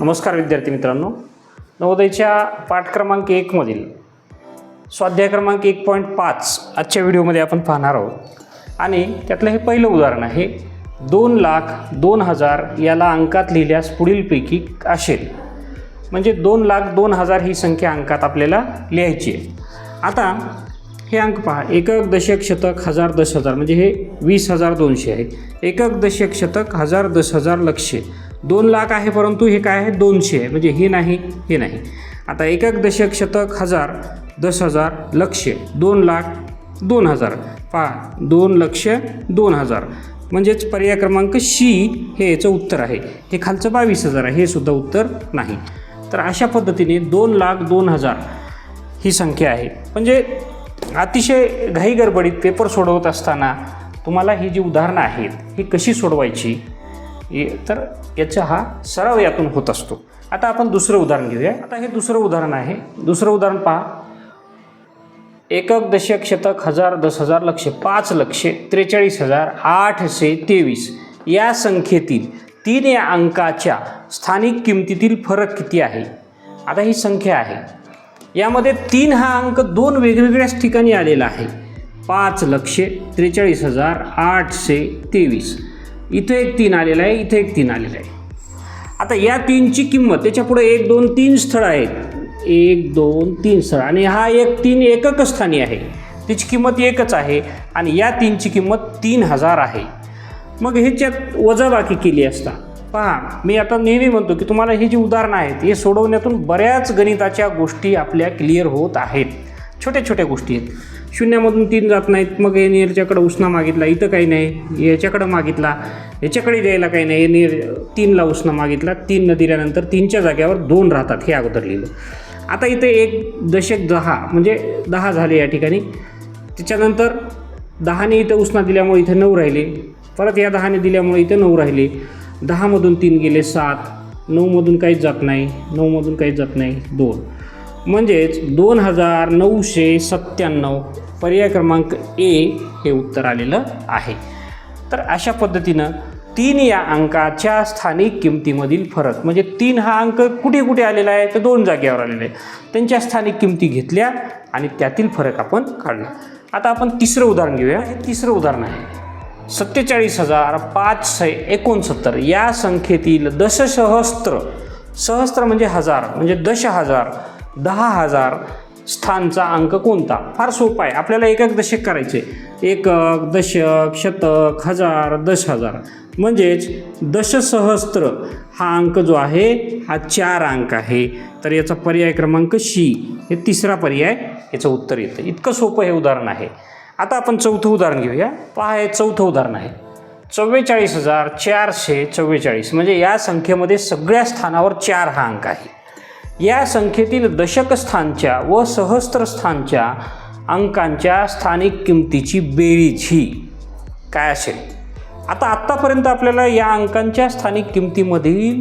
नमस्कार विद्यार्थी मित्रांनो. नवोदयच्या पाठ क्रमांक एकमधील स्वाध्याय क्रमांक एक पॉईंट पाच आजच्या व्हिडिओमध्ये आपण पाहणार आहोत. आणि त्यातलं हे पहिलं उदाहरण आहे दोन लाख दोन हजार याला अंकात लिहिल्यास पुढीलपैकी असेल. म्हणजे दोन लाख दोन हजार ही संख्या अंकात आपल्याला लिहायची आहे. आता हे अंक पहा एकक दशक शतक हजार दश हजार म्हणजे हे वीस हजार दोनशे आहे. एकक दशक शतक हजार दश हजार लक्षे. दोन लाख आहे परंतु हे काय आहे? दोनशे आहे. म्हणजे हे नाही हे नाही. आता एकक दशक शतक हजार दस हजार लक्ष दोन लाख दोन हजार. पहा दोन लक्ष दोन हजार. म्हणजेच पर्याय क्रमांक शी हे याचं उत्तर आहे. हे खालचं बावीस हजार आहे. हे सुद्धा उत्तर नाही. तर अशा पद्धतीने दोन लाख दोन हजार ही संख्या आहे. म्हणजे अतिशय घाईगडबडीत पेपर सोडवत असताना तुम्हाला ही जी उदाहरणं आहेत ही कशी सोडवायची? तर याचा हा सराव यातून होत असतो. आता आपण दुसरं उदाहरण घेऊया. आता हे दुसरं उदाहरण आहे. दुसरं उदाहरण पहा. एकक दशक शतक हजार दस हजार लक्ष पाच लक्ष त्रेचाळीस हजार आठशे तेवीस. या संख्येतील तीन या अंकाच्या स्थानिक किमतीतील फरक किती आहे? आता ही संख्या आहे. यामध्ये तीन हा अंक दोन वेगवेगळ्याच ठिकाणी आलेला आहे. पाच लक्ष त्रेचाळीस हजार आठशे तेवीस. इथं एक तीन आलेला आहे इथं एक तीन आलेला आहे. आता या तीनची किंमत त्याच्यापुढे एक दोन तीन स्थळं आहेत. एक दोन तीन स्थळ. आणि हा एक तीन एकक स्थानी आहे. त्याची किंमत एकच आहे आणि या तीनची किंमत तीन हजार आहे. मग ह्याच्यात वजाबाकी केली असता. पहा मी आता नेहमी म्हणतो की तुम्हाला ही जी उदाहरणं आहेत हे सोडवण्यातून बऱ्याच गणिताच्या गोष्टी आपल्या क्लिअर होत आहेत. छोट्या छोट्या गोष्टी आहेत. शून्यामधून तीन जात नाहीत. मग हे याच्याकडं उसना मागितला इथं काही नाही. याच्याकडं मागितला याच्याकडे द्यायला काही नाही. नेर तीनला उसना मागितला. तीन न दिल्यानंतर तीनच्या जाग्यावर दोन राहतात हे अगोदर लिहिलं. आता इथे एक दशक दहा म्हणजे दहा झाले या ठिकाणी. त्याच्यानंतर दहाने इथं उसना दिल्यामुळे इथे नऊ राहिले. परत या दहाने दिल्यामुळे इथं नऊ राहिले. दहामधून तीन गेले सात नऊमधून काहीच जात नाही. नऊमधून काहीच जात नाही. दोन. म्हणजेच दोन हजार नऊशे सत्त्याण्णव पर्याय क्रमांक ए हे उत्तर आलेलं आहे. तर अशा पद्धतीनं तीन या अंकाच्या स्थानिक किमतीमधील फरक म्हणजे तीन हा अंक कुठे कुठे आलेला आहे तर दोन जागेवर आलेले आहे त्यांच्या स्थानिक किमती घेतल्या आणि त्यातील फरक आपण काढला. आता आपण तिसरं उदाहरण घेऊया. हे तिसरं उदाहरण आहे. सत्तेचाळीस हजार पाचशे एकोणसत्तर या संख्येतील दशसहस्त्र सहस्त्र म्हणजे हजार म्हणजे दश हजार दहा हजार स्थानचा अंक कोणता? फार सोपा आहे. आपल्याला एकक दशक करायचे. एकक दशक शतक हजार दश हजार म्हणजेच दशसहस्त्र हा अंक जो आहे हा चार अंक आहे. तर याचा पर्याय क्रमांक शी हे तिसरा पर्याय याचं उत्तर येतं. इतकं सोपं हे उदाहरण आहे. आता आपण चौथं उदाहरण घेऊया. पहा हे चौथं उदाहरण आहे. चव्वेचाळीस हजार चारशे चव्वेचाळीस. म्हणजे या संख्येमध्ये सगळ्या स्थानावर चार हा अंक आहे. या संख्येतील दशकस्थानच्या व सहस्त्रस्थानच्या अंकांच्या स्थानिक किमतीची बेरीज ही काय असेल? आता आत्तापर्यंत आपल्याला या अंकांच्या स्थानिक किमतीमधील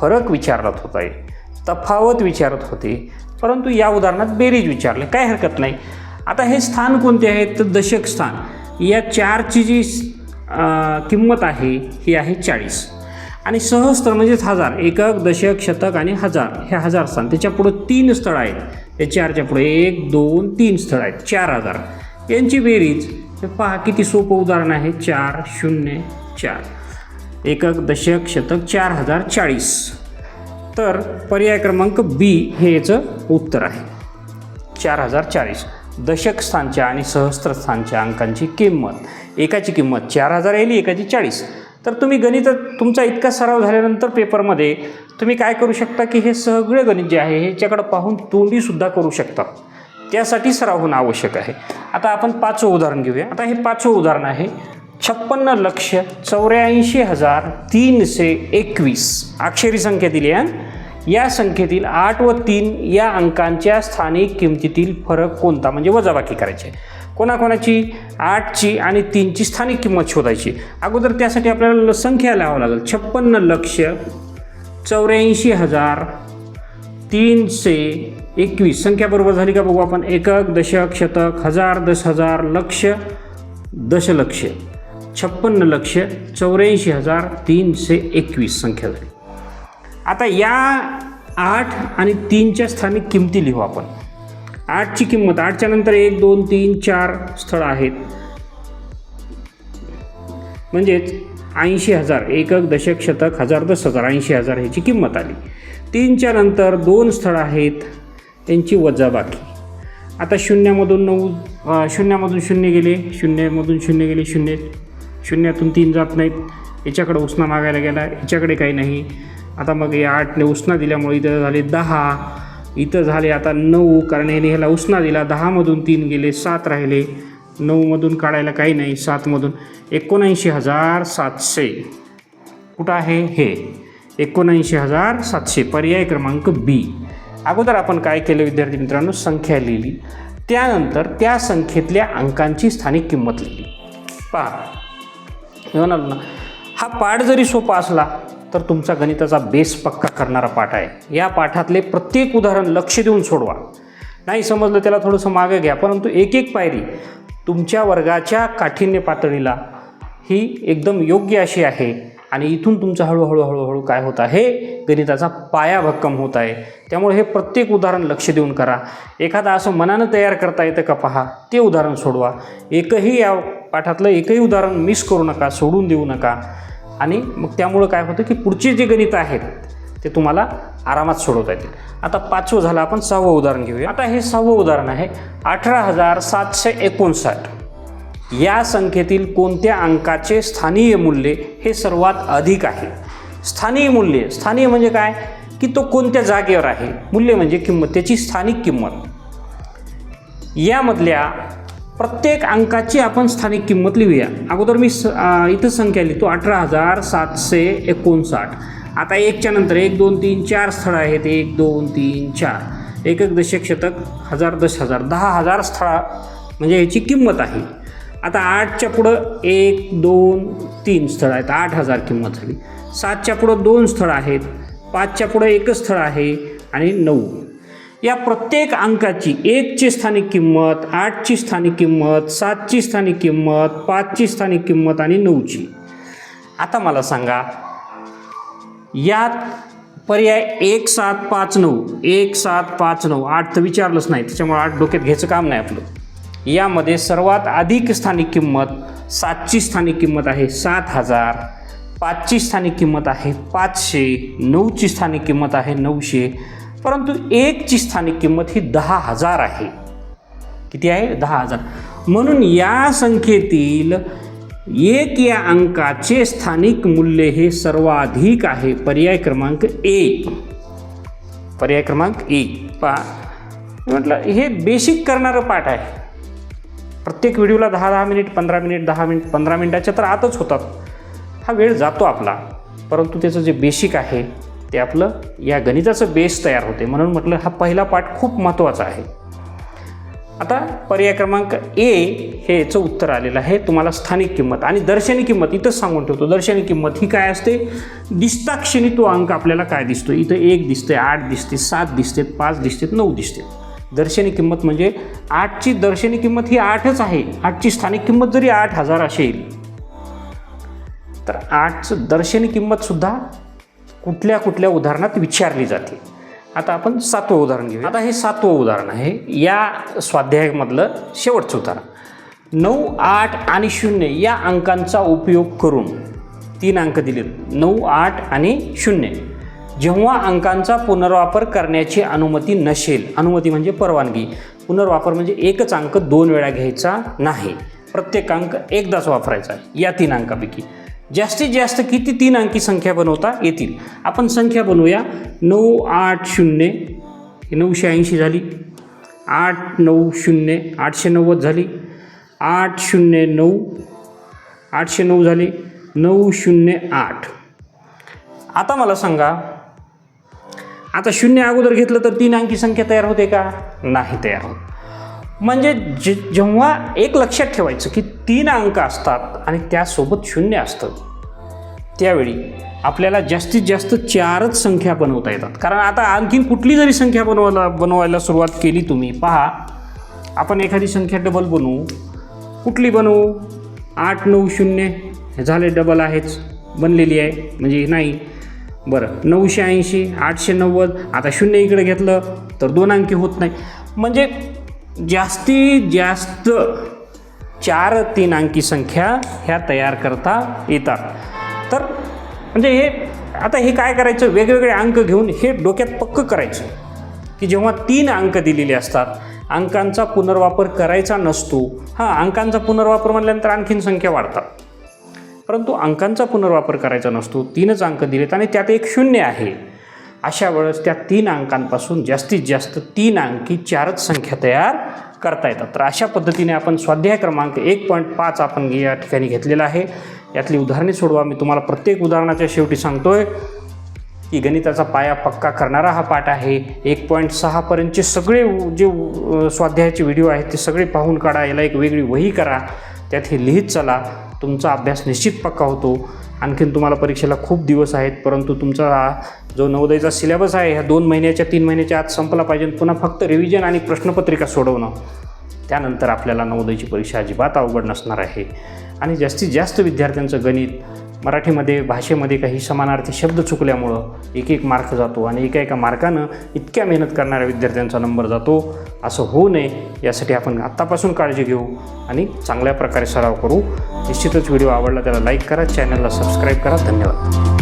फरक विचारत होता आहे तफावत विचारत होते परंतु या उदाहरणात बेरीज विचारले काय हरकत नाही. आता हे स्थान कोणते आहेत तर दशक स्थान या चारची जी किंमत आहे ही आहे चाळीस. आणि सहस्त्र म्हणजेच हजार एकक दशक शतक आणि हजार. हे हजार स्थान. त्याच्या पुढं तीन स्थळं आहेत. या चारच्या पुढे एक दोन तीन स्थळं आहेत. चार हजार. यांची बेरीज पहा किती सोपं उदाहरण आहे. चार शून्य चार. एकक दशक शतक चार हजार चाळीस. तर पर्याय क्रमांक बी हे याचं उत्तर आहे. चार हजार चाळीस. दशक स्थानच्या आणि सहस्त्र स्थानच्या अंकांची किंमत. एकाची किंमत चार हजार येईल एकाची चाळीस. तर तुम्ही गणित तुमचा इतका सराव झाल्यानंतर पेपरमध्ये तुम्ही काय करू शकता की हे सगळे गणित जे आहे ह्याच्याकडं पाहून तोंडीसुद्धा करू शकता. त्यासाठी सराव होणं आवश्यक आहे. आता आपण पाचवं उदाहरण घेऊया. आता हे पाचवं उदाहरण आहे. छप्पन्न लक्ष चौऱ्याऐंशी हजार तीनशे एकवीस. अक्षरी संख्या दिली आहे. या संख्येतील आठ व तीन या अंकांच्या स्थानिक किमतीतील फरक कोणता? म्हणजे वजाबाकी करायची आहे. कोणाकोणाची? आठची आणि तीनची स्थानिक किंमत शोधायची. अगोदर त्यासाठी आपल्याला ल- संख्या लिहावं लागेल. छप्पन्न लक्ष चौऱ्याऐंशी हजार तीनशे एकवीस. संख्या बरोबर झाली का बघू आपण? एकक दशक शतक हजार दस हजार लक्ष दशलक्ष. छप्पन्न लक्ष चौऱ्याऐंशी हजार तीनशे एकवीस संख्या झाली. आता या आठ आणि तीनच्या स्थानिक किमती लिहू आपण. आठची किंमत आठच्या नंतर एक दोन तीन चार स्थळं आहेत. म्हणजेच ऐंशी हजार एकक दशक शतक हजार दस हजार ऐंशी हजार ह्याची किंमत आली. तीनच्या नंतर दोन स्थळं आहेत त्यांची वजाबाकी आता शून्यामधून नऊ शून्यामधून शून्य गेले शून्यामधून शून्य गेले शून्य शून्यातून तीन जात नाहीत. याच्याकडे उसना मागायला गेला याच्याकडे काही नाही. आता मग या आठने उसना दिल्यामुळे इथं झाले दहा इथं झाले आता नऊ कारण याने ह्याला उसना दिला. दहामधून तीन गेले सात राहिले. नऊमधून काढायला काही नाही सातमधून. एकोणऐंशी हजार सातशे. कुठं आहे? हे. एकोणऐंशी हजार सातशे. पर्याय क्रमांक बी अगोदर आपण काय केलं विद्यार्थी मित्रांनो? संख्या लिहिली. त्यानंतर त्या संख्येतल्या अंकांची स्थानिक किंमत लिहिली. पहा. ना हा पाठ जरी सोपा असला तर तुमचा गणिताचा बेस पक्का करणारा पाठ आहे. या पाठातले प्रत्येक उदाहरण लक्ष देऊन सोडवा. नाही समजलं त्याला थोडंसं मागं घ्या परंतु एक एक पायरी तुमच्या वर्गाच्या काठिण्य पातळीला ही एकदम योग्य अशी आहे आणि इथून तुमचं हळूहळू हळूहळू काय होत आहे? गणिताचा पाया भक्कम होत आहे. त्यामुळे हे प्रत्येक उदाहरण लक्ष देऊन करा. एखादा असं मनानं तयार करता येतं का पहा? ते उदाहरण सोडवा. एकही या पाठातलं एकही उदाहरण मिस करू नका सोडून देऊ नका. आणि मग त्यामुळं काय होतं की पुढची जी गणितं आहेत ते तुम्हाला आरामात सोडवता येतील. आता पाचवं झालं आपण सहावं उदाहरण घेऊया. आता हे सहावं उदाहरण आहे अठरा हजार सातशे एकोणसाठ. या संख्येतील कोणत्या अंकाचे स्थानीय मूल्य हे सर्वात अधिक आहे? स्थानीय मूल्य स्थानीय म्हणजे काय? की तो कोणत्या जागेवर आहे? मूल्य म्हणजे किंमत त्याची स्थानिक किंमत. यामधल्या प्रत्येक अंकाची आपण स्थानिक किंमत लिहूया. अगोदर मी स इथं संख्या लिहितो. अठरा हजार सातशे एकोणसाठ. आता एकच्या नंतर एक दोन तीन चार स्थळं आहेत. एक दोन तीन चार. एक दशक शतक हजार दश हजार दहा हजार स्थळा म्हणजे याची किंमत आहे. आता आठच्या पुढं एक दोन तीन स्थळं आहेत. आठ हजार किंमत झाली. सातच्या पुढं दोन स्थळं आहेत. पाचच्या पुढं एकच स्थळ आहे. आणि नऊ. या प्रत्येक अंकाची एकची स्थानिक किंमत आठची स्थानिक किंमत सातची स्थानिक किंमत पाचची स्थानिक किंमत आणि नऊची. आता मला सांगा यात पर्याय एक सात पाच नऊ. एक सात पाच नऊ. आठ तर विचारलंच नाही त्याच्यामुळे आठ डोक्यात घ्यायचं काम नाही आपलं. यामध्ये सर्वात अधिक स्थानिक किंमत सातची स्थानिक किंमत आहे सात हजार. पाचची स्थानिक किंमत आहे पाचशे. नऊची स्थानिक किंमत आहे नऊशे. परंतु एकची स्थानिक किंमत ही दहा हजार आहे. किती आहे? दहा हजार. म्हणून या संख्येतील एक या अंकाचे स्थानिक मूल्य हे सर्वाधिक आहे. पर्याय क्रमांक एक. पर्याय क्रमांक एक. पहा. म्हटलं हे बेसिक करणारं पाठ आहे. प्रत्येक व्हिडिओला दहा दहा मिनिट पंधरा मिनिट दहा मिनिट पंधरा मिनिटाच्या तर आतच होतात. हा वेळ जातो आपला. परंतु त्याचं जे बेसिक आहे ते आपलं या गणिताचं बेस तयार होते. म्हणून म्हटलं हा पहिला पाठ खूप महत्त्वाचा आहे. आता पर्याय क्रमांक ए हे याचं उत्तर आलेलं आहे. तुम्हाला स्थानिक किंमत आणि दर्शनी किंमत इथंच सांगून ठेवतो. दर्शनी किंमत ही काय असते? दिसताक्षणी तो अंक आपल्याला काय दिसतो इथं एक दिसते आठ दिसते सात दिसते पाच दिसते नऊ दिसते दर्शनी किंमत म्हणजे आठची दर्शनी किंमत ही आठच आहे. आठची स्थानिक किंमत जरी आठ हजार असेल तर आठचं दर्शनी किंमतसुद्धा कुठल्या कुठल्या उदाहरणात विचारली जाते. आता आपण सातवं उदाहरण घेऊ आता हे सातवं उदाहरण आहे. या स्वाध्यायामधलं शेवटचं उदाहरण. नऊ आठ आणि शून्य या अंकांचा उपयोग करून तीन अंक दिलेत. नऊ आठ आणि शून्य. जेव्हा अंकांचा पुनर्वापर करण्याची अनुमती नसेल अनुमती म्हणजे परवानगी. पुनर्वापर म्हणजे एकच अंक दोन वेळा घ्यायचा नाही. प्रत्येक अंक एकदाच वापरायचा. या तीन अंकापैकी. जास्तीत जास्त किती तीन अंकी संख्या बनवता येतील? आपण संख्या बनवूया. नऊ आठ शून्य. नऊशे ऐंशी झाली. आठ नऊ शून्य. आठशे नव्वद झाली. आठ शून्य नऊ. आठशे नऊ झाली. नऊ शून्य आठ. आता मला सांगा आता शून्य अगोदर घेतलं तर तीन अंकी संख्या तयार होते का? नाही तयार होत. म्हणजे जे जेव्हा एक लक्षात ठेवायचं की तीन अंक असतात आणि त्यासोबत शून्य असतं. त्यावेळी आपल्याला जास्तीत जास्त चारच संख्या बनवता येतात. कारण आता आणखीन कुठली जरी संख्या बनवायला बनवायला सुरुवात केली तुम्ही पहा. आपण एखादी संख्या डबल बनवू. कुठली बनवू? आठ नऊ शून्य. हे झाले डबल आहेच. बनलेली आहे. म्हणजे नाही. बरं. नऊशे ऐंशी आठशे नव्वद. आता शून्य इकडे घेतलं तर दोन अंकी होत नाही. म्हणजे जास्तीत जास्त चार तीन अंकी संख्या ह्या तयार करता येतात. तर म्हणजे हे आता हे काय करायचं? वेगवेगळे अंक घेऊन हे डोक्यात पक्क करायचं. की जेव्हा तीन अंक दिलेले असतात अंकांचा पुनर्वापर करायचा नसतो हां अंकांचा पुनर्वापर म्हटल्यानंतर आणखीन संख्या वाढतात. परंतु अंकांचा पुनर्वापर करायचा नसतो तीनच अंक दिलेत आणि त्यात एक शून्य आहे. अशा वेळेस त्या तीन अंकांपासून जास्तीत जास्त तीन अंकी चारच संख्या तयार करता येतात. तर अशा पद्धतीने आपण स्वाध्याय क्रमांक एक पॉईंट पाच आपण या ठिकाणी घेतलेला आहे. यातली उदाहरणे सोडवा. मी तुम्हाला प्रत्येक उदाहरणाच्या शेवटी सांगतोय की गणिताचा पाया पक्का करणारा हा पाठ आहे. एक पॉईंट सहापर्यंतचे सगळे जे स्वाध्यायाचे व्हिडिओ आहेत ते सगळे पाहून काढा. याला एक वेगळी वही करा. त्यात हे लिहित चला. तुमचा अभ्यास निश्चित पक्का होतो. आणखीन तुम्हाला परीक्षेला खूप दिवस आहेत परंतु तुमचा हा जो नवोदयचा सिलेबस आहे ह्या दोन महिन्याच्या तीन महिन्याच्या आत संपला पाहिजे पुन्हा फक्त रिव्हिजन आणि प्रश्नपत्रिका सोडवणं. त्यानंतर आपल्याला नवोदयची परीक्षा अजिबात अवघड नसणार आहे. आणि जास्तीत जास्त विद्यार्थ्यांचं गणित मराठीमध्ये भाषेमध्ये काही समानार्थी शब्द चुकल्यामुळं एक एक मार्क जातो आणि एका एका मार्कानं इतक्या मेहनत करणाऱ्या विद्यार्थ्यांचा नंबर जातो. असं होऊ नये यासाठी आपण आत्तापासून काळजी घेऊ आणि चांगल्या प्रकारे सराव करू. निश्चितच व्हिडिओ आवडला त्याला लाईक करा चॅनलला सबस्क्राईब करा. धन्यवाद.